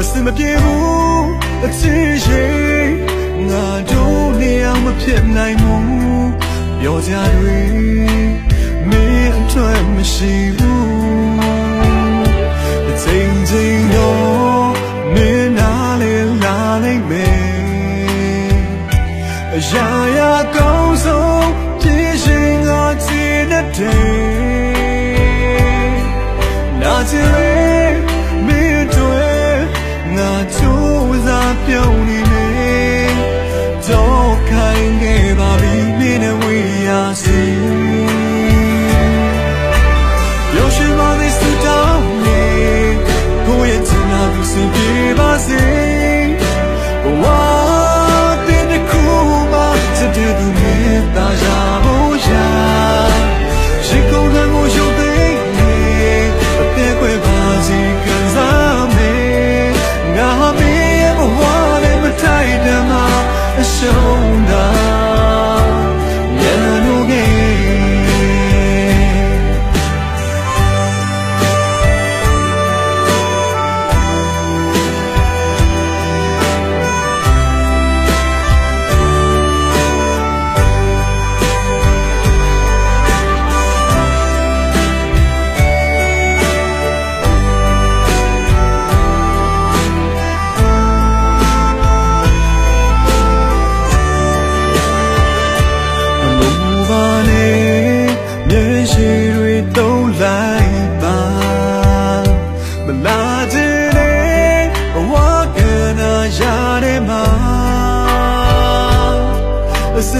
အစမပြေဘူးအချစ်ရှိငါတို့နေအောင်မဖြစ်နိုင်ဘူးပြောကြတွေမင်းအတွက်မရှိဘူးချိန်ချိန်တော့မင်းနာလေလာနိုင်မယ်အရာရာကော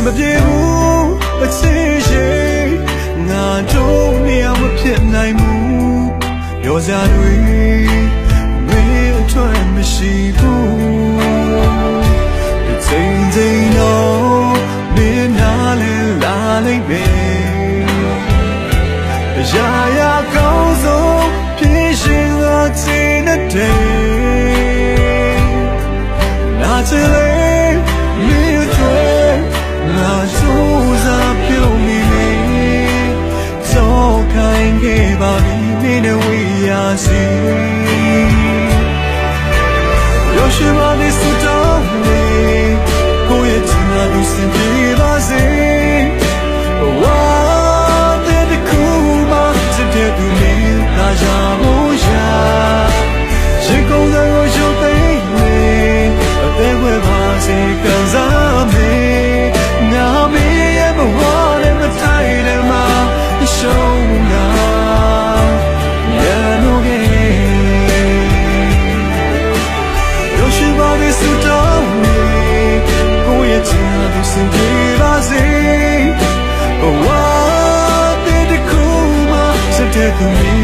မပြေဘူးအချစ်ရှိငါတို့နေအောင်မဖြစ်နိုင်ဘူးပြောစရာတွေမင်းအတွက်မရှိဘူးချိန်ချိန်တော့မင်းနာလဲလာလိမ့်မယ်အရာရာကောင်းဆုံးဖြစ်ရှင်လာခြင်းနဲ့တည်းနာချင်လေ ပါပြီမင်းနဲ့ဝေးရစီရောရှိပါလေစတောင်းလေကိုယ့်ရဲ့ချမ်းသာကိုစင်ပြေ င်ပြေပါစေဘဝတဲ့တစ်ခုမှစတဲ့သူ